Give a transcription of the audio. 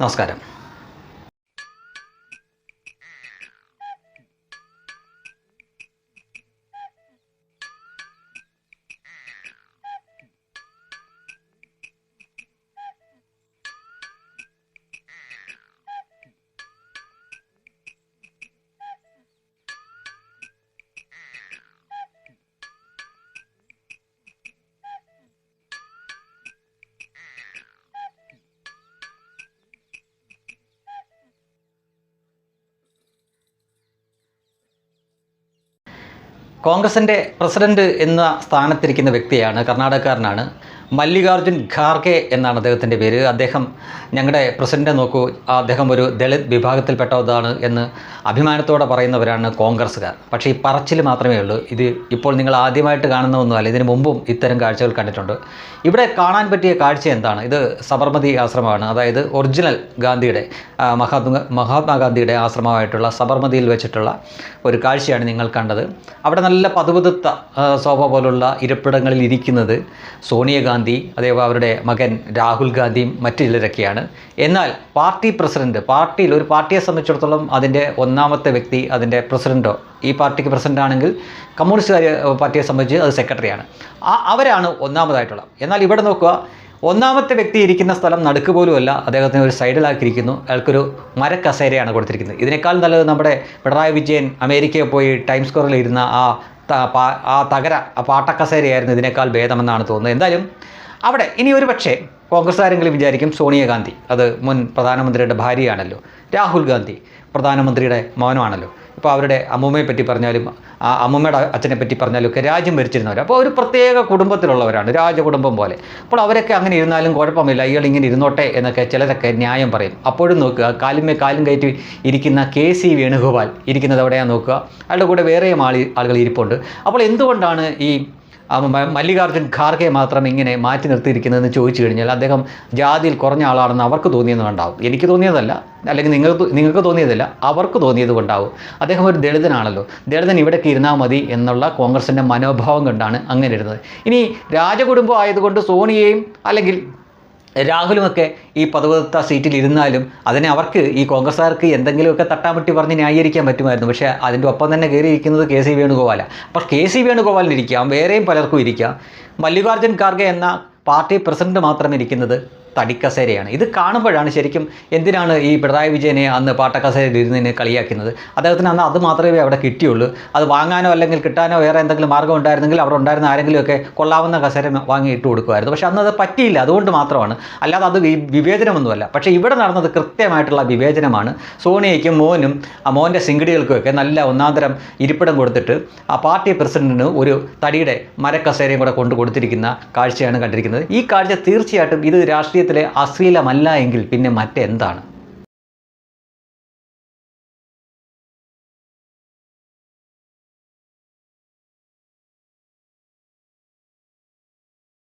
നമസ്കാരം. കോൺഗ്രസിന്റെ പ്രസിഡന്റ് എന്ന സ്ഥാനത്തിരിക്കുന്ന വ്യക്തിയാണ് കർണാടകക്കാരനാണ്. മല്ലികാർജുൻ ഖാർഗെ എന്നാണ് അദ്ദേഹത്തിന്റെ പേര്. അദ്ദേഹം ഞങ്ങളുടെ പ്രസിഡന്റ് നോക്കൂ. അദ്ദേഹം ഒരു ദളിത് വിഭാഗത്തിൽപ്പെട്ടതാണ് എന്ന് അഭിമാനത്തോടെ പറയുന്നവരാണ് കോൺഗ്രസ്സുകാർ. പക്ഷേ ഈ പറച്ചിൽ മാത്രമേ ഉള്ളൂ. ഇത് ഇപ്പോൾ നിങ്ങൾ ആദ്യമായിട്ട് കാണുന്ന ഒന്നുമല്ല ഇതിനു മുമ്പും ഇത്തരം കാഴ്ചകൾ കണ്ടിട്ടുണ്ട്. ഇവിടെ കാണാൻ പറ്റിയ കാഴ്ച എന്താണ്? ഇത് സബർമതി ആശ്രമമാണ്. അതായത് ഒറിജിനൽ ഗാന്ധിയുടെ മഹാത്മാ മഹാത്മ മഹാത്മാഗാന്ധിയുടെ ആശ്രമമായിട്ടുള്ള സബർമതിയിൽ വെച്ചിട്ടുള്ള ഒരു കാഴ്ചയാണ് നിങ്ങൾ കണ്ടത്. അവിടെ നല്ല പതുപതുത്ത ശോഭ പോലുള്ള ഇരിപ്പിടങ്ങളിൽ ഇരിക്കുന്നത് സോണിയാഗാന്ധി അതേപോലെ അവരുടെ മകൻ രാഹുൽ ഗാന്ധിയും മറ്റു ചിലരൊക്കെയാണ് എന്നാൽ പാർട്ടി പ്രസിഡന്റ് പാർട്ടിയിൽ ഒരു പാർട്ടിയെ സംബന്ധിച്ചിടത്തോളം അതിന്റെ ഒന്നാമത്തെ വ്യക്തി അതിന്റെ പ്രസിഡന്റോ ഈ പാർട്ടിക്ക് പ്രസിഡന്റ് ആണെങ്കിൽ കമ്മ്യൂണിസ്റ്റ് പാർട്ടിയെ സംബന്ധിച്ച് അത് സെക്രട്ടറിയാണ്. ആ അവരാണ് ഒന്നാമതായിട്ടുള്ളത്. എന്നാൽ ഇവിടെ നോക്കുക ഒന്നാമത്തെ വ്യക്തി ഇരിക്കുന്ന സ്ഥലം നടുക്ക് പോലുമല്ല. അദ്ദേഹത്തിന് ഒരു സൈഡിലാക്കിയിരിക്കുന്നു. അയാൾക്കൊരു മരക്കസേരയാണ് കൊടുത്തിരിക്കുന്നത്. ഇതിനേക്കാൾ നല്ലത് നമ്മുടെ പിണറായി വിജയൻ അമേരിക്കയിൽ പോയി ടൈം സ്ക്വയറിൽ ഇരുന്ന ആ ആ തകര ആ പാട്ടക്കസേരയായിരുന്നു ഇതിനേക്കാൾ ഭേദമെന്നാണ് തോന്നുന്നത്. എന്തായാലും അവിടെ ഇനി ഒരു പക്ഷേ കോൺഗ്രസ് ആരെങ്കിലും വിചാരിക്കും സോണിയാഗാന്ധി. അത് മുൻ പ്രധാനമന്ത്രിയുടെ ഭാര്യയാണല്ലോ. രാഹുൽ ഗാന്ധി പ്രധാനമന്ത്രിയുടെ മകനുമാണല്ലോ. ഇപ്പോൾ അവരുടെ അമ്മൂമ്മയെ പറ്റി പറഞ്ഞാലും ആ അമ്മൂമ്മയുടെ അച്ഛനെ പറ്റി പറഞ്ഞാലും ഒക്കെ രാജ്യം ഭരിച്ചിരുന്നവർ അപ്പോൾ ഒരു പ്രത്യേക കുടുംബത്തിലുള്ളവരാണ് രാജകുടുംബം പോലെ. അപ്പോൾ അവരൊക്കെ അങ്ങനെ ഇരുന്നാലും കുഴപ്പമില്ല ഇയാൾ ഇങ്ങനെ ഇരുന്നോട്ടെ എന്നൊക്കെ ചിലരൊക്കെ ന്യായം പറയും. അപ്പോഴും നോക്കുക കാലിമ്മ കാലും കയറ്റി ഇരിക്കുന്ന കെ സി വേണുഗോപാൽ ഇരിക്കുന്നത് എവിടെയാണെന്ന് നോക്കുക? അയാളുടെ കൂടെ വേറെയും ആളി ആളുകൾ ഇരിപ്പുണ്ട്. അപ്പോൾ എന്തുകൊണ്ടാണ് ഈ മല്ലികാർജുൻ ഖാർഗെ മാത്രം ഇങ്ങനെ മാറ്റി നിർത്തിയിരിക്കുന്നതെന്ന് ചോദിച്ചു കഴിഞ്ഞാൽ അദ്ദേഹം ജാതിയിൽ കുറഞ്ഞ ആളാണെന്ന് അവർക്ക് തോന്നിയെന്ന് ഉണ്ടാവും എനിക്ക് തോന്നിയതല്ല. അല്ലെങ്കിൽ നിങ്ങൾക്ക് നിങ്ങൾക്ക് തോന്നിയതല്ല. അവർക്ക് തോന്നിയത് കൊണ്ടാവും അദ്ദേഹം ഒരു ദളിതനാണല്ലോ. ദളിതൻ ഇവിടേക്ക് ഇരുന്നാൽ മതി എന്നുള്ള കോൺഗ്രസിന്റെ മനോഭാവം കൊണ്ടാണ് അങ്ങനെ ഇരുന്നത്. ഇനി രാജകുടുംബം ആയതുകൊണ്ട് സോണിയയും അല്ലെങ്കിൽ രാഹുലുമൊക്കെ ഈ പദവത്ത സീറ്റിൽ ഇരുന്നാലും അതിനെ അവർക്ക് ഈ കോൺഗ്രസ്സുകാർക്ക് എന്തെങ്കിലുമൊക്കെ തട്ടാമുട്ടി പറഞ്ഞ് ന്യായീകരിക്കാൻ പറ്റുമായിരുന്നു. പക്ഷേ അതിന്റെ ഒപ്പം തന്നെ കയറിയിരിക്കുന്നത് കെ സി വേണുഗോപാലാണ് അപ്പോൾ കെ സി വേണുഗോപാലിന് ഇരിക്കാം വേറെയും പലർക്കും ഇരിക്കാം. മല്ലികാർജുൻ ഖാർഗെ എന്ന പാർട്ടി പ്രസിഡന്റ് മാത്രം ഇരിക്കുന്നത് തടിക്കസേരയാണ്. ഇത് കാണുമ്പോഴാണ് ശരിക്കും എന്തിനാണ് ഈ പിണറായി വിജയനെ അന്ന് പാട്ടക്കസേരയിൽ ഇരുന്നതിനെ കളിയാക്കുന്നത്? അദ്ദേഹത്തിന് അന്ന് അത് മാത്രമേ അവിടെ കിട്ടിയുള്ളൂ. അത് വാങ്ങാനോ അല്ലെങ്കിൽ കിട്ടാനോ വേറെ എന്തെങ്കിലും മാർഗം ഉണ്ടായിരുന്നെങ്കിൽ അവിടെ ഉണ്ടായിരുന്ന ആരെങ്കിലുമൊക്കെ കൊള്ളാവുന്ന കസേര വാങ്ങി ഇട്ട് കൊടുക്കുമായിരുന്നു. പക്ഷേ അന്ന് അത് പറ്റിയില്ല. അതുകൊണ്ട് മാത്രമാണ്. അല്ലാതെ അത് വിവേചനമൊന്നുമല്ല. പക്ഷേ ഇവിടെ നടന്നത് കൃത്യമായിട്ടുള്ള വിവേചനമാണ്. സോണിയയ്ക്കും മോനും മോന്റെ സിംഗിടികൾക്കുമൊക്കെ നല്ല ഒന്നാന്തരം ഇരിപ്പിടം കൊടുത്തിട്ട് ആ പാർട്ടി പ്രസിഡന്റിന് ഒരു തടിയുടെ മരക്കസേരയും കൂടെ കൊണ്ടു കൊടുത്തിരിക്കുന്ന കാഴ്ചയാണ് കണ്ടിരിക്കുന്നത്. ഈ കാഴ്ച തീർച്ചയായിട്ടും ഇത് രാഷ്ട്രീയത്തിലെ അശ്ലീലമല്ല എങ്കിൽ പിന്നെ മറ്റെന്താണ്?